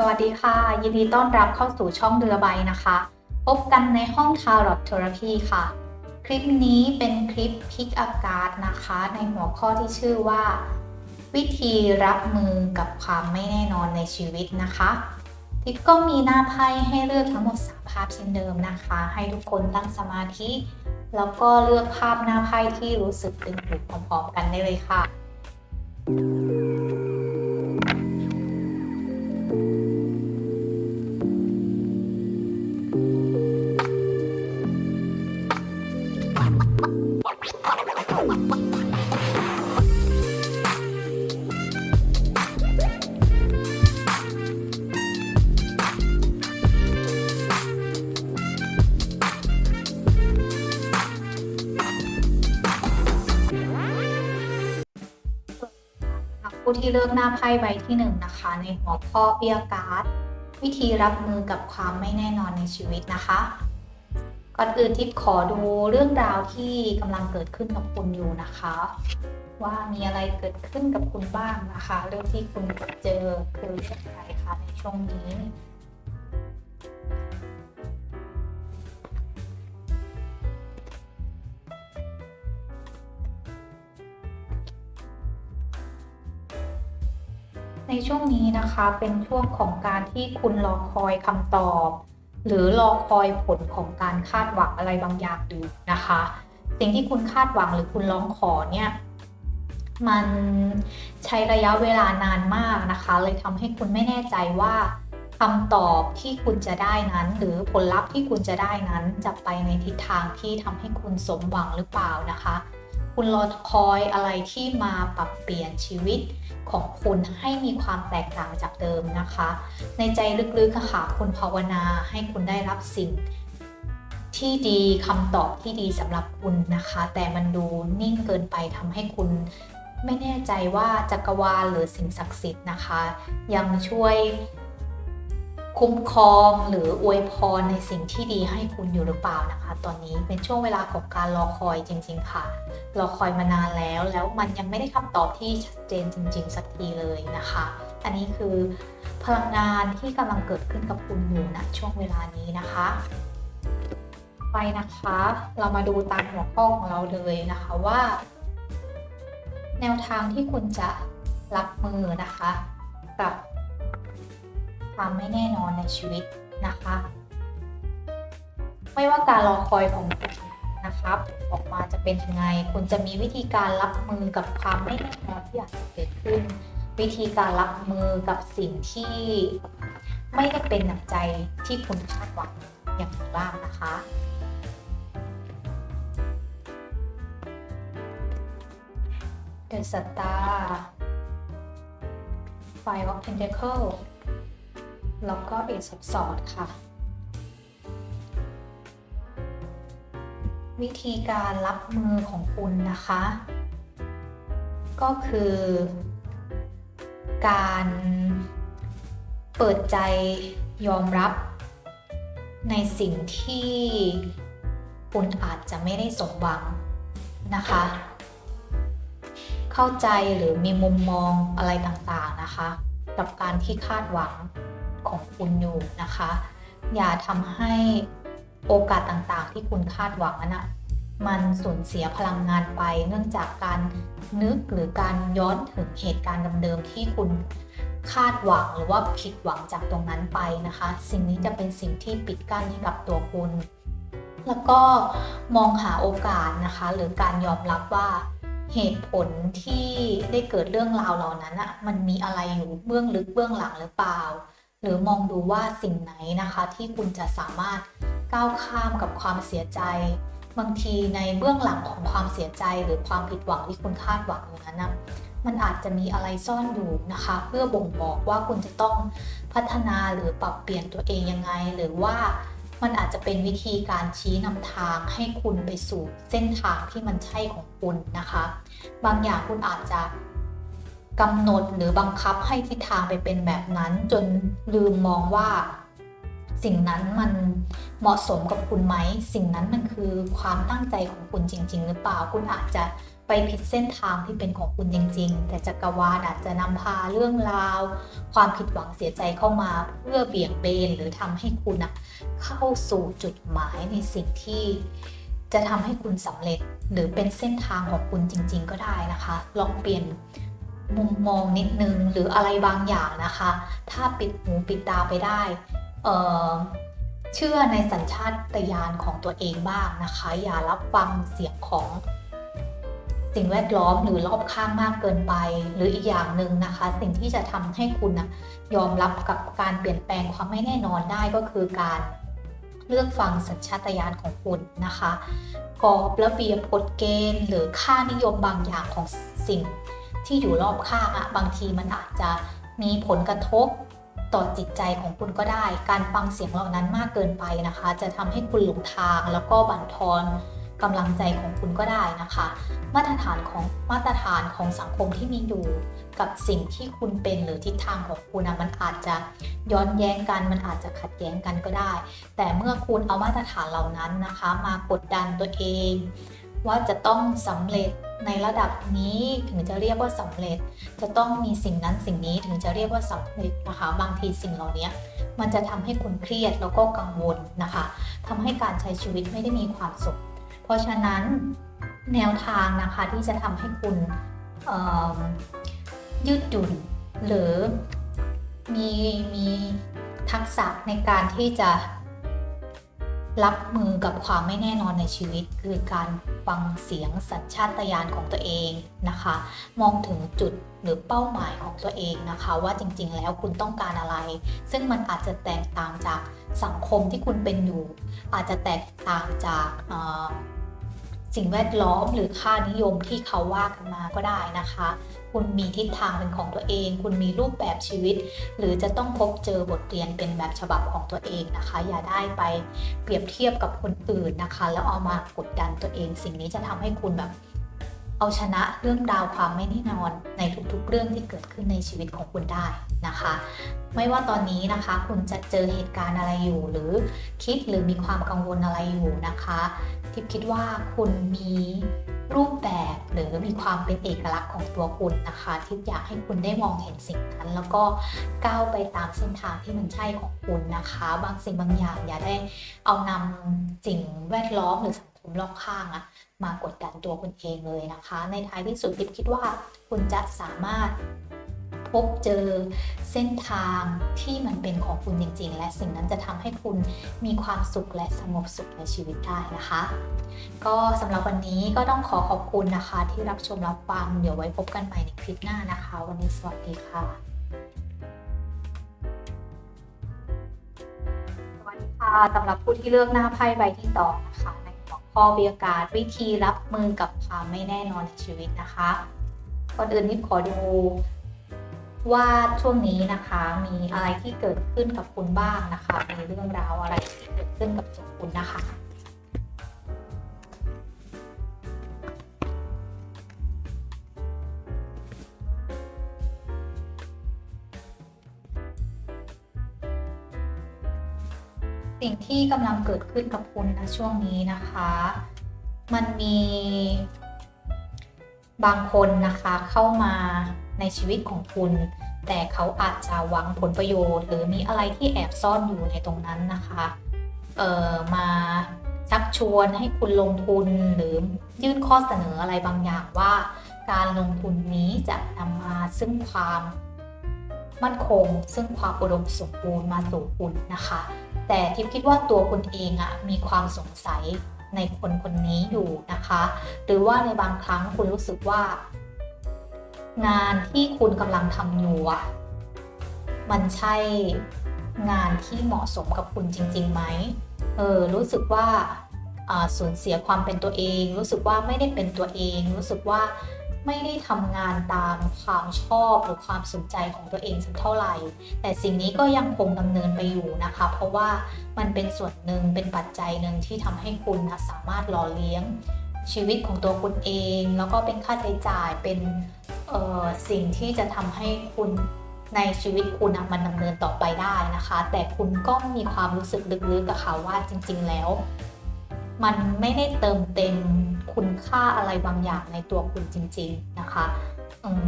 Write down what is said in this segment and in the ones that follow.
สวัสดีค่ะ ยินดีต้อนรับเข้าสู่ช่องเรือใบนะคะ พบกันในห้อง Tarot Therapy ค่ะ คลิปนี้เป็นคลิปพิกอากาศนะคะ ในหัวข้อที่ชื่อว่า วิธีรับมือกับความไม่แน่นอนในชีวิตนะคะทิปก็มีหน้าไพ่ให้เลือกทั้งหมดสามภาพเช่นเดิมนะคะ ให้ทุกคนตั้งสมาธิ แล้วก็เลือกภาพหน้าไพ่ที่รู้สึกตึงหูพร้อมๆกันได้เลยค่ะ ที่เลือกหน้าไพ่ใบที่หนึ่งนะคะ ในหัวข้อเปียการ์ดวิธีรับมือกับความไม่แน่นอนในชีวิตนะคะ ก่อนอื่นทิพย์ขอดูเรื่องราวที่กำลังเกิดขึ้นกับคุณอยู่นะคะ ว่ามีอะไรเกิดขึ้นกับคุณบ้างนะคะ เรื่องที่คุณเจอคือเรื่องอะไรคะในช่วงนี้ ในช่วงนี้นะคะเป็นช่วงของการที่คุณรอคอยคำตอบ หรือรอคอยผลของการคาดหวังอะไรบางอย่างอยู่นะคะ สิ่งที่คุณคาดหวังหรือคุณร้องขอเนี่ยมันใช้ระยะเวลานานมากนะคะ เลยทำให้คุณไม่แน่ใจว่าคำตอบที่คุณจะได้นั้น หรือผลลัพธ์ที่คุณจะได้นั้นจะไปในทิศทางที่ทำให้คุณสมหวังหรือเปล่านะคะ คุณรอคอยอะไรที่มาปรับเปลี่ยนชีวิตของคุณให้มีความแตกต่างจากเดิมนะคะ ในใจลึกๆอะค่ะคุณภาวนาให้คุณได้รับสิ่งที่ดีคำตอบที่ดีสำหรับคุณนะคะ แต่มันดูนิ่งเกินไปทำให้คุณไม่แน่ใจว่าจักรวาลหรือสิ่งศักดิ์สิทธิ์นะคะ ยังช่วย คุ้มครองหรืออวยพรในสิ่งที่ดีให้คุณอยู่หรือเปล่านะคะ ตอนนี้เป็นช่วงเวลาของการรอคอยจริง ๆ ค่ะ รอคอยมานานแล้ว แล้วมันยังไม่ได้คำตอบที่ชัดเจนจริง ๆ สักทีเลยนะคะ อันนี้คือพลังงานที่กำลังเกิดขึ้นกับคุณอยู่ณช่วงเวลานี้นะคะไปนะคะ เรามาดูตามหัวข้อของเราเลยนะคะว่า แนวทางที่คุณจะรับมือนะคะ กับ ความไม่แน่นอนในชีวิตนะคะ ไม่ว่าการรอคอยของคุณนะครับ ออกมาจะเป็นยังไง คุณจะมีวิธีการรับมือกับความไม่แน่นอนที่อาจจะเกิดขึ้น วิธีการรับมือกับสิ่งที่ไม่ได้เป็นหนักใจที่คุณคาดหวังอย่างไรบ้างนะคะ The Star Five of Pentacles แล้วก็ Ace of Swords ค่ะ วิธีการรับมือของคุณนะคะ ก็คือ การเปิดใจยอมรับในสิ่งที่คุณอาจจะไม่ได้สมหวังนะคะ เข้าใจหรือมีมุมมองอะไรต่างๆนะคะ กับการที่คาดหวัง ของคุณอยู่นะคะ อย่าทำให้โอกาสต่างๆ ที่คุณคาดหวังนั้นนะมันสูญเสียพลังงานไป เนื่องจากการนึกหรือการย้อนถึงเหตุการณ์เดิมๆที่คุณคาดหวังหรือว่าผิดหวังจากตรงนั้นไปนะคะ สิ่งนี้จะเป็นสิ่งที่ปิดกั้นให้กับตัวคุณ แล้วก็มองหาโอกาสนะคะ หรือการยอมรับว่าเหตุผลที่ได้เกิดเรื่องราวเหล่านั้นอะมันมีอะไรอยู่เบื้องลึกเบื้องหลังหรือเปล่า หรือมองดูว่าสิ่งไหนนะคะที่คุณจะสามารถก้าวข้ามกับความเสียใจ บางทีในเบื้องหลังของความเสียใจหรือความผิดหวังที่คุณคาดหวังอยู่นั้นนะมันอาจจะมีอะไรซ่อนอยู่นะคะ เพื่อบ่งบอกว่าคุณจะต้องพัฒนาหรือปรับเปลี่ยนตัวเองยังไง หรือว่ามันอาจจะเป็นวิธีการชี้นำทางให้คุณไปสู่เส้นทางที่มันใช่ของคุณนะคะ บางอย่างคุณอาจจะ กำหนดหรือบังคับให้ทิศทางไปเป็นแบบนั้น จนลืมมองว่า สิ่งนั้นมันเหมาะสมกับคุณไหม สิ่งนั้นมันคือความตั้งใจของคุณจริง ๆ หรือเปล่าคุณอาจจะไปผิดเส้นทางที่เป็นของคุณจริง ๆ แต่จักรวาลอาจจะนำพาเรื่องราว ความผิดหวังเสียใจเข้ามาเพื่อเบี่ยงเบนหรือทำให้คุณเข้าสู่จุดหมายในสิ่งที่จะทำให้คุณสำเร็จ หรือเป็นเส้นทางของคุณจริง ๆ ก็ได้นะคะ ลองเปลี่ยน มุมมองนิดนึงหรืออะไรบางอย่างนะคะ ถ้าปิดหูปิดตาไปได้เเชื่อในสัญชาตญาณของตัวเองบ้างนะคะ อย่ารับฟังเสียงของสิ่งแวดล้อมหรือรอบข้างมากเกินไป หรืออีกอย่างหนึ่งนะคะ สิ่งที่จะทำให้คุณนะยอมรับกับการเปลี่ยนแปลงความไม่แน่นอนได้ก็คือการเลือกฟังสัญชาตญาณของคุณนะคะกรอบระเบียบกฎเกณฑ์ หรือค่านิยมบางอย่างของสิ่ง ที่อยู่รอบข้างอะบางทีมันอาจจะมีผลกระทบต่อจิตใจของคุณก็ได้ การฟังเสียงเหล่านั้นมากเกินไปนะคะ จะทำให้คุณหลงทางแล้วก็บั่นทอนกำลังใจของคุณก็ได้นะคะ มาตรฐานของมาตรฐานของสังคมที่มีอยู่ กับสิ่งที่คุณเป็นหรือทิศทางของคุณนะมันอาจจะย้อนแย้งกัน มันอาจจะขัดแย้งกันก็ได้ แต่เมื่อคุณเอามาตรฐานเหล่านั้นนะคะ มากดดันตัวเอง ว่าจะต้องสำเร็จ ในระดับนี้ถึงจะเรียกว่าสำเร็จ จะต้องมีสิ่งนั้นสิ่งนี้ถึงจะเรียกว่าสำเร็จนะคะ บางทีสิ่งเหล่านี้มันจะทำให้คุณเครียดแล้วก็กังวลนะคะทำให้การใช้ชีวิตไม่ได้มีความสุข เพราะฉะนั้นแนวทางนะคะที่จะทำให้คุณยืดหยุ่นหรือมีมีทักษะในการที่จะ รับมือกับความไม่แน่นอนในชีวิต คือการฟังเสียงสัญชาตญาณของตัวเองนะคะ มองถึงจุดหรือเป้าหมายของตัวเองนะคะ ว่าจริงๆ แล้วคุณต้องการอะไร ซึ่งมันอาจจะแตกต่างจากสังคมที่คุณเป็นอยู่ อาจจะแตกต่างจาก สิ่งแวดล้อมหรือค่านิยมที่เขาว่ากันมาก็ได้นะคะ คุณมีทิศทางเป็นของตัวเอง คุณมีรูปแบบชีวิต หรือจะต้องพบเจอบทเรียนเป็นแบบฉบับของตัวเองนะคะ อย่าได้ไปเปรียบเทียบกับคนอื่นนะคะ แล้วเอามากดดันตัวเอง สิ่งนี้จะทำให้คุณแบบ เอาชนะเรื่องราวความไม่แน่นอนในทุกๆเรื่องที่เกิดขึ้นในชีวิตของคุณได้นะคะ ไม่ว่าตอนนี้นะคะคุณจะเจอเหตุการณ์อะไรอยู่ หรือคิดหรือมีความกังวลอะไรอยู่นะคะทิพย์คิดว่าคุณมีรูปแบบหรือมีความเป็นเอกลักษณ์ของตัวคุณนะคะทิพย์อยากให้คุณได้มองเห็นสิ่งนั้น แล้วก็ก้าวไปตามเส้นทางที่มันใช่ของคุณนะคะ บางสิ่งบางอย่างอย่าได้เอานำสิ่งแวดล้อมหรือสัง มรอบข้างอะมากดดันตัวคุณเองเลยนะคะ ในท้ายที่สุดทิพย์คิดว่าคุณจะสามารถพบเจอเส้นทางที่มันเป็นของคุณจริง ๆ และสิ่งนั้นจะทำให้คุณมีความสุขและสงบสุขในชีวิตได้นะคะ ก็สำหรับวันนี้ก็ต้องขอขอบคุณนะคะ ที่รับชมรับฟังเดี๋ยวไว้พบกันใหม่ในคลิปหน้านะคะ วันนี้สวัสดีค่ะ สวัสดีค่ะสำหรับผู้ที่เลือกหน้าไพ่ใบที่สองนะคะ ข้อเบียการวิธีรับมือกับความไม่แน่นอนในชีวิตนะคะก่อนอื่นนิดขอดูว่าช่วงนี้นะคะมีอะไรที่เกิดขึ้นกับคุณบ้างนะคะ มีเรื่องราวอะไรที่เกิดขึ้นกับคุณนะคะ สิ่งที่กำลังเกิดขึ้นกับคุณนะช่วงนี้นะคะ มันมีบางคนนะคะเข้ามาในชีวิตของคุณ แต่เขาอาจจะหวังผลประโยชน์ หรือมีอะไรที่แอบซ่อนอยู่ในตรงนั้นนะคะเอ่อมาชักชวนให้คุณลงทุนหรือยื่นข้อเสนออะไรบางอย่างว่า การลงทุนนี้จะนำมาซึ่งความมั่นคง ซึ่งความอุดมสมบูรณ์มาสู่คุณนะคะ แต่ทิพย์คิดว่าตัวคุณเองอะมีความสงสัยในคนคนนี้อยู่นะคะ หรือว่าในบางครั้งคุณรู้สึกว่า งานที่คุณกำลังทำอยู่อะมันใช่งานที่เหมาะสมกับคุณจริงๆไหมเออรู้สึกว่าอ่าสูญเสียความเป็นตัวเอง รู้สึกว่าไม่ได้เป็นตัวเอง รู้สึกว่า ไม่ได้ทำงานตามความชอบหรือความสนใจของตัวเองสักเท่าไหร่ แต่สิ่งนี้ก็ยังคงดำเนินไปอยู่นะคะ เพราะว่ามันเป็นส่วนหนึ่งเป็นปัจจัยหนึ่งที่ทำให้คุณนะสามารถหล่อเลี้ยง ชีวิตของตัวคุณเอง แล้วก็เป็นค่าใช้จ่ายเป็นสิ่งที่จะทำให้คุณในชีวิตคุณมันดำเนินต่อไปได้นะคะ แต่คุณก็มีความรู้สึกลึกๆกับเขาว่าจริง ๆแล้ว มันไม่ได้เติมเต็ม คุณค่าอะไรบางอย่างในตัวคุณจริง ๆ นะคะ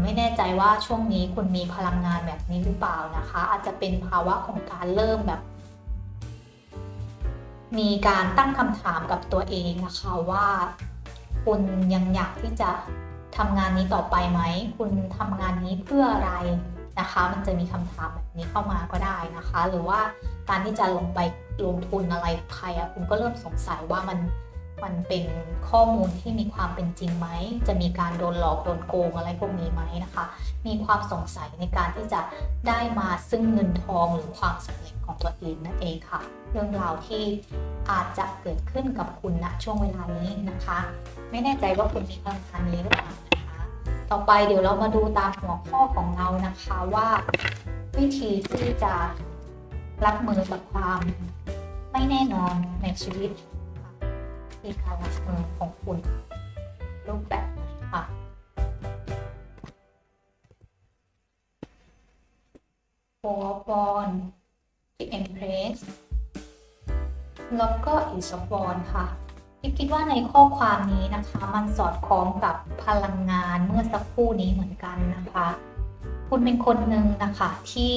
ไม่แน่ใจว่าช่วงนี้คุณมีพลังงานแบบนี้หรือเปล่านะคะ อาจจะเป็นภาวะของการเริ่มแบบ มีการตั้งคำถามกับตัวเองนะคะว่า คุณยังอยากที่จะทำงานนี้ต่อไปไหม คุณทำงานนี้เพื่ออะไรนะคะ มันจะมีคำถามแบบนี้เข้ามาก็ได้นะคะ หรือว่าการที่จะลงไปลงทุนอะไรใครอะคุณก็เริ่มสงสัยว่ามัน มันเป็นข้อมูลที่มีความเป็นจริงไหม จะมีการโดนหลอกโดนโกงอะไรพวกนี้ไหมนะคะ มีความสงสัยในการที่จะได้มาซึ่งเงินทองหรือความสำเร็จของตัวเองนั่นเองค่ะ เรื่องราวที่อาจจะเกิดขึ้นกับคุณณช่วงเวลานี้นะคะ ไม่แน่ใจว่าคุณมีพลังงานนี้หรือเปล่านะคะ ต่อไปเดี๋ยวเรามาดูตามหัวข้อของเรานะคะว่า วิธีที่จะรับมือกับความไม่แน่นอนในชีวิต ที่การรับมือของคุณรูปแบบค่ะ Four of Wands The Empress แล้วก็ Ace of Wands ค่ะพี่คิดว่าในข้อความนี้นะคะ มันสอดคล้องกับพลังงานเมื่อสักครู่นี้เหมือนกันนะคะ คุณเป็นคนหนึ่งนะคะที่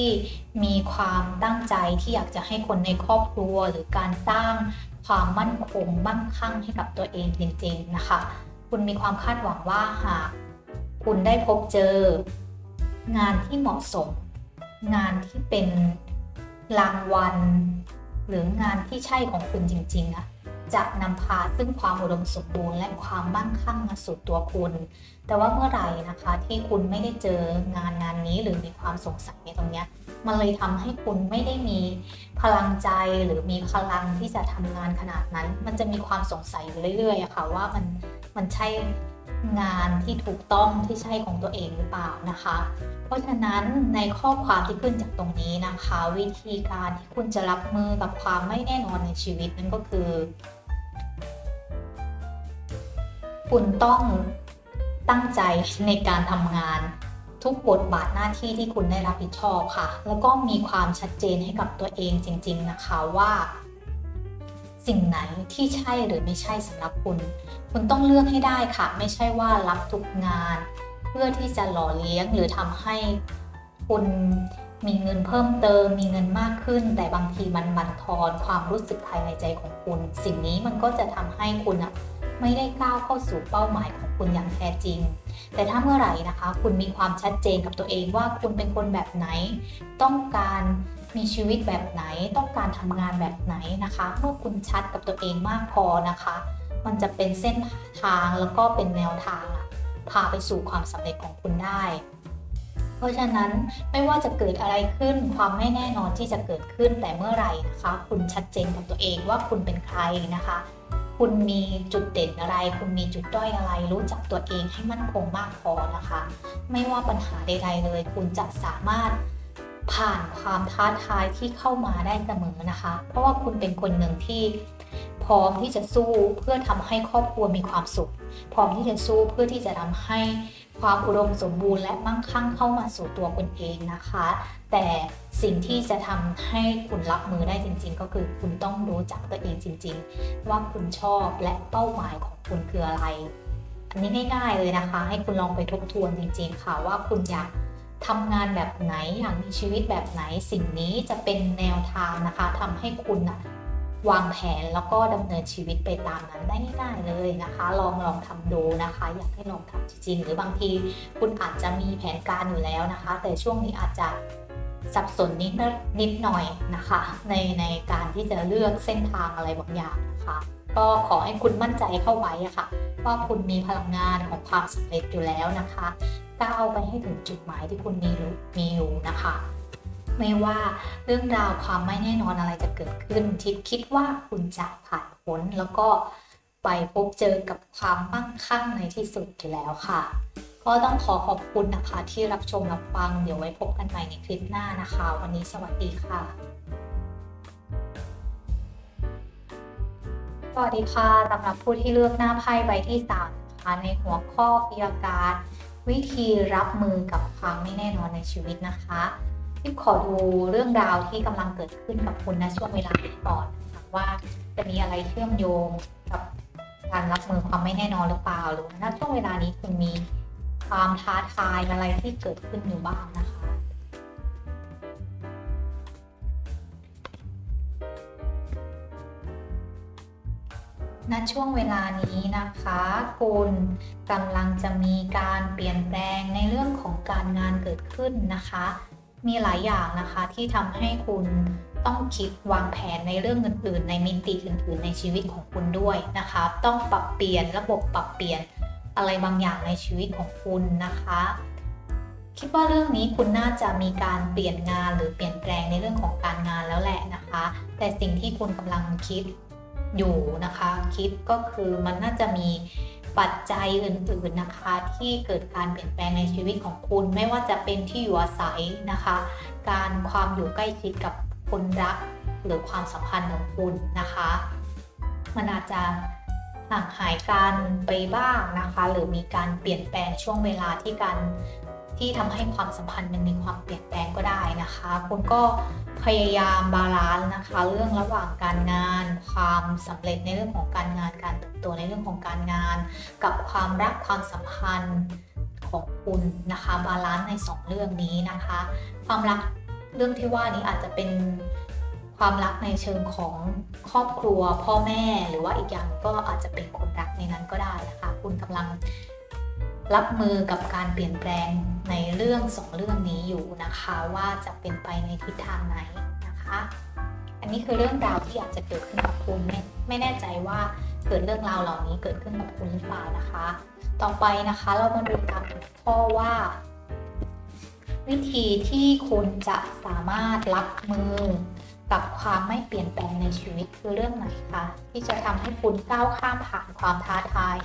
มีความตั้งใจที่อยากจะให้คนในครอบครัวหรือการสร้าง ความมั่นคงมั่งคั่งให้กับตัวเองจริงๆนะคะ คุณมีความคาดหวังว่าหากคุณได้พบเจอ งานที่เหมาะสม งานที่เป็นรางวัล หรืองานที่ใช่ของคุณจริงๆอะ จะนำพาซึ่งความอุดมสมบูรณ์และความมั่งคั่งมาสู่ตัวคุณ แต่ว่าเมื่อไหร่นะคะที่คุณไม่ได้เจองานงานนี้หรือมีความสงสัยในตรงเนี้ยมันเลยทำให้คุณไม่ได้มีพลังใจหรือมีพลังที่จะทำงานขนาดนั้น มันจะมีความสงสัยอยู่เรื่อยๆอะค่ะว่ามันมันใช่ งานที่ถูกต้องที่ใช่ของตัวเองหรือเปล่านะคะ เพราะฉะนั้นในข้อความที่ขึ้นจากตรงนี้นะคะ วิธีการที่คุณจะรับมือกับความไม่แน่นอนในชีวิตนั่นก็คือ คุณต้องตั้งใจในการทำงานทุกบทบาทหน้าที่ที่คุณได้รับผิดชอบค่ะ แล้วก็มีความชัดเจนให้กับตัวเองจริง ๆนะคะว่า สิ่งไหนที่ใช่หรือไม่ใช่สำหรับคุณ คุณต้องเลือกให้ได้ค่ะ ไม่ใช่ว่ารับทุกงาน เพื่อที่จะหล่อเลี้ยงหรือทำให้คุณมีเงินเพิ่มเติม มีเงินมากขึ้น แต่บางทีมันบั่นทอนความรู้สึกภายในใจของคุณ สิ่งนี้มันก็จะทำให้คุณอะไม่ได้ก้าวเข้าสู่เป้าหมายของคุณอย่างแท้จริง แต่ถ้าเมื่อไหร่นะคะ คุณมีความชัดเจนกับตัวเองว่าคุณเป็นคนแบบไหน ต้องการ มีชีวิตแบบไหนต้องการทำงานแบบไหนนะคะ เมื่อคุณชัดกับตัวเองมากพอนะคะ มันจะเป็นเส้นทางแล้วก็เป็นแนวทางอะพาไปสู่ความสำเร็จของคุณได้ เพราะฉะนั้นไม่ว่าจะเกิดอะไรขึ้นความไม่แน่นอนที่จะเกิดขึ้นแต่เมื่อไหร่นะคะ คุณชัดเจนกับตัวเองว่าคุณเป็นใครนะคะ คุณมีจุดเด่นอะไร คุณมีจุดด้อยอะไร รู้จักตัวเองให้มั่นคงมากพอนะคะ ไม่ว่าปัญหาใดๆเลย คุณจะสามารถ ผ่านความท้าทายที่เข้ามาได้เสมอนะคะ เพราะว่าคุณเป็นคนหนึ่งที่พร้อมที่จะสู้เพื่อทำให้ครอบครัวมีความสุข พร้อมที่จะสู้เพื่อที่จะทำให้ความอุดมสมบูรณ์และมั่งคั่งเข้ามาสู่ตัวคุณเองนะคะ แต่สิ่งที่จะทำให้คุณรับมือได้จริง ๆ ก็คือคุณต้องรู้จักตัวเองจริง ๆ ว่าคุณชอบและเป้าหมายของคุณคืออะไร อันนี้ง่าย ๆเลยนะคะ ให้คุณลองไปทบทวนจริง ๆ ค่ะว่าคุณอยาก ทำงานแบบไหนอยากมีชีวิตแบบไหนสิ่งนี้จะเป็นแนวทางนะคะทำให้คุณนะวางแผนแล้วก็ดำเนินชีวิตไปตามนั้นได้ง่ายๆเลยนะคะ ลองลองทำดูนะคะ อยากให้ลองทำจริง ๆ หรือบางทีคุณอาจจะมีแผนการอยู่แล้วนะคะ แต่ช่วงนี้อาจจะสับสนนิดนิดหน่อยนะคะ ในในการที่จะเลือกเส้นทางอะไรบางอย่างนะคะ ก็ขอให้คุณมั่นใจเข้าไว้ะค่ะ ว่าคุณมีพลังงานของความสำเร็จอยู่แล้วนะคะ ก้าวไปให้ถึงจุดหมายที่คุณมีมีอยู่นะคะ ไม่ว่าเรื่องราวความไม่แน่นอนอะไรจะเกิดขึ้นทิพย์คิดว่าคุณจะผ่านพ้นแล้วก็ไปพบเจอกับความมั่งคั่งในที่สุดอยู่แล้วค่ะ ก็ต้องขอขอบคุณนะคะที่รับชมรับฟัง เดี๋ยวไว้พบกันใหม่ในคลิปหน้านะคะ วันนี้สวัสดีค่ะ สวัสดีค่ะสำหรับผู้ที่เลือกหน้าไพ่ใบที่สามนะคะในหัวข้อพิยาการ วิธีรับมือกับความไม่แน่นอนในชีวิตนะคะพี่ขอดูเรื่องราวที่กำลังเกิดขึ้นกับคุณณช่วงเวลานี้ก่อนนะคะว่าจะมีอะไรเชื่อมโยงกับการรับมือความไม่แน่นอนหรือเปล่า หรือณช่วงเวลานี้คุณมีความท้าทายอะไรที่เกิดขึ้นอยู่บ้างนะคะ ณช่วงเวลานี้นะคะ คุณกำลังจะมีการเปลี่ยนแปลงในเรื่องของการงานเกิดขึ้นนะคะ มีหลายอย่างนะคะที่ทำให้คุณต้องคิดวางแผนในเรื่องอื่นๆ ในมิติอื่นๆ ในชีวิตของคุณด้วยนะคะ ต้องปรับเปลี่ยนระบบปรับเปลี่ยนอะไรบางอย่างในชีวิตของคุณนะคะ คิดว่าเรื่องนี้คุณน่าจะมีการเปลี่ยนงานหรือเปลี่ยนแปลงในเรื่องของการงานแล้วแหละนะคะ แต่สิ่งที่คุณกำลังคิด อยู่นะคะ คิดก็คือมันน่าจะมีปัจจัยอื่นๆนะคะ ที่เกิดการเปลี่ยนแปลงในชีวิตของคุณ ไม่ว่าจะเป็นที่อยู่อาศัยนะคะ การความอยู่ใกล้ชิดกับคนรักหรือความสัมพันธ์ของคุณนะคะ มันอาจจะห่างหายกันไปบ้างนะคะ หรือมีการเปลี่ยนแปลงช่วงเวลาที่การ ที่ทำให้ความสัมพันธ์มันมีความเปลี่ยนแปลงก็ได้นะคะ คุณก็พยายามบาลานซ์นะคะ เรื่องระหว่างการงาน ความสำเร็จในเรื่องของการงานการเติบโตในเรื่องของการงาน กับความรักความสัมพันธ์ของคุณนะคะ บาลานซ์ในสองเรื่องนี้นะคะ ความรักเรื่องที่ว่านี้อาจจะเป็นความรักในเชิงของครอบครัวพ่อแม่ หรือว่าอีกอย่างก็อาจจะเป็นคนรักในนั้นก็ได้นะคะ คุณกำลัง รับมือกับการเปลี่ยนแปลงในเรื่องสองเรื่องนี้อยู่นะคะ ว่าจะเป็นไปในทิศทางไหนนะคะ อันนี้คือเรื่องราวที่อาจจะเกิดขึ้นกับคุณไม่ไม่แน่ใจว่าเกิดเรื่องราวเหล่านี้เกิดขึ้นกับคุณหรือเปล่านะคะ ต่อไปนะคะเรามาดูตามหัวข้อว่า วิธีที่คุณจะสามารถรับมือกับความไม่เปลี่ยนแปลงในชีวิตคือเรื่องไหนคะที่จะทำให้คุณก้าวข้ามผ่านความท้าทาย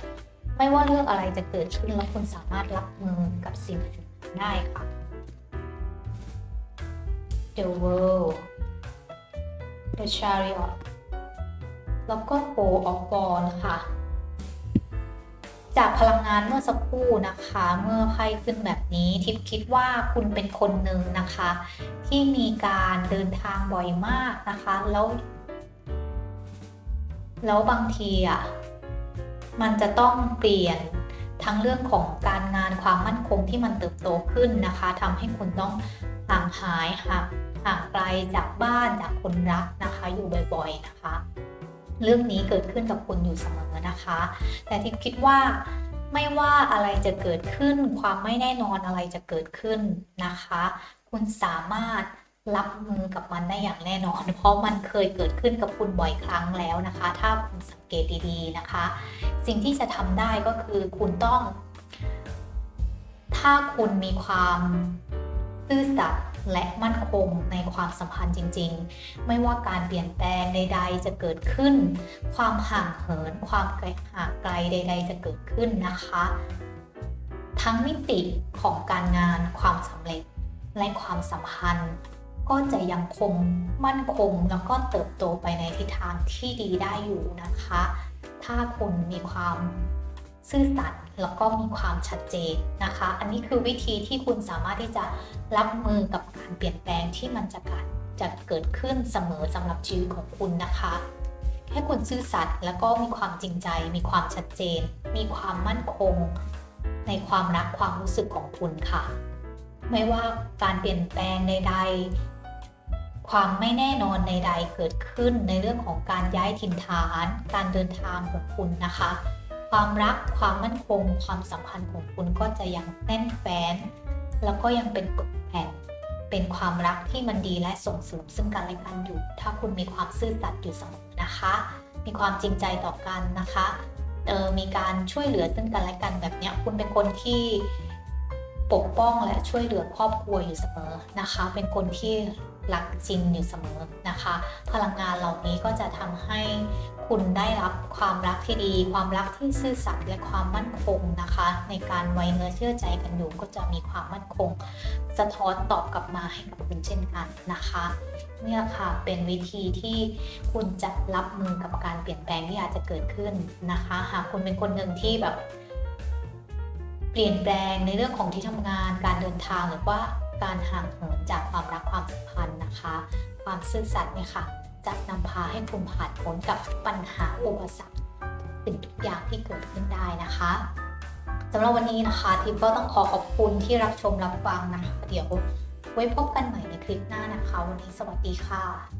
ไม่ว่าเรื่องอะไรจะเกิดขึ้นแล้วคุณสามารถรับมือกับสิ่งสิ่งนั้นได้ค่ะ The World The Chariot แล้วก็ Four of Wands ค่ะ จากพลังงานเมื่อสักครู่นะคะ เมื่อไพ่ขึ้นแบบนี้ทิพคิดว่าคุณเป็นคนหนึ่งนะคะ ที่มีการเดินทางบ่อยมากนะคะ แล้ว แล้วบางทีอะ มันจะต้องเปลี่ยนทั้งเรื่องของการงานความมั่นคงที่มันเติบโตขึ้นนะคะทำให้คุณต้องห่างหายห่างห่างไกลจากบ้านจากคนรักนะคะ อยู่บ่อยๆนะคะ เรื่องนี้เกิดขึ้นกับคุณอยู่เสมอนะคะ แต่ทิพคิดว่าไม่ว่าอะไรจะเกิดขึ้น ความไม่แน่นอนอะไรจะเกิดขึ้นนะคะ คุณสามารถ รับมือกับมันได้อย่างแน่นอน เพราะมันเคยเกิดขึ้นกับคุณบ่อยครั้งแล้วนะคะ ถ้าคุณสังเกตดีๆนะคะ สิ่งที่จะทำได้ก็คือคุณต้อง ถ้าคุณมีความซื่อสัตย์และมั่นคงในความสัมพันธ์จริง ๆ ไม่ว่าการเปลี่ยนแปลงใด ๆ จะเกิดขึ้น ความห่างเหิน ความไกลห่างไกลใด ๆ จะเกิดขึ้นนะคะ ทั้งมิติของการงานความสำเร็จและความสัมพันธ์ ก็จะยังคงมั่นคงแล้วก็เติบโตไปในทิศทางที่ดีได้อยู่นะคะ ถ้าคุณมีความซื่อสัตย์แล้วก็มีความชัดเจนนะคะ อันนี้คือวิธีที่คุณสามารถที่จะรับมือกับการเปลี่ยนแปลงที่มันจะการจะเกิดขึ้นเสมอสำหรับชีวิตของคุณนะคะแค่คุณซื่อสัตย์แล้วก็มีความจริงใจ มีความชัดเจน มีความมั่นคง ในความรักความรู้สึกของคุณค่ะ ไม่ว่าการเปลี่ยนแปลงใดๆ ความไม่แน่นอนใดๆเกิดขึ้นในเรื่องของการย้ายถิ่นฐาน การเดินทางของคุณนะคะ ความรักความมั่นคง ความสัมพันธ์ของคุณก็จะยังแน่นแฟ้น แล้วก็ยังเป็นปึกแผ่นเป็นความรักที่มันดีและส่งเสริมซึ่งกันและกันอยู่ ถ้าคุณมีความซื่อสัตย์อยู่เสมอนะคะ มีความจริงใจต่อกันนะคะเออมีการช่วยเหลือซึ่งกันและกันแบบเนี้ยคุณเป็นคนที่ปกป้องและช่วยเหลือครอบครัวอยู่เสมอนะคะ เป็นคนที่ รักจริงอยู่เสมอนะคะ พลังงานเหล่านี้ก็จะทำให้คุณได้รับความรักที่ดี ความรักที่ซื่อสัตย์และความมั่นคงนะคะ ในการไว้เนื้อเชื่อใจกันอยู่ก็จะมีความมั่นคง สะท้อนตอบกลับมาให้กับคุณเช่นกันนะคะเนี่ยค่ะเป็นวิธีที่คุณจะรับมือกับการเปลี่ยนแปลงที่อาจจะเกิดขึ้นนะคะหากคุณเป็นคนหนึ่งที่แบบ เปลี่ยนแปลงในเรื่องของที่ทำงานการเดินทางหรือว่า การห่างเหินจากความรักความสัมพันธ์นะคะ ความซื่อสัตย์เนี่ยค่ะ จะนำพาให้คุณผ่านพ้นกับปัญหาอุปสรรคสิ่งทุกอย่างที่เกิดขึ้นได้นะคะสำหรับวันนี้นะคะทิปก็ต้องขอขอบคุณที่รับชมรับฟังนะคะ เดี๋ยวไว้พบกันใหม่ในคลิปหน้านะคะ วันนี้สวัสดีค่ะ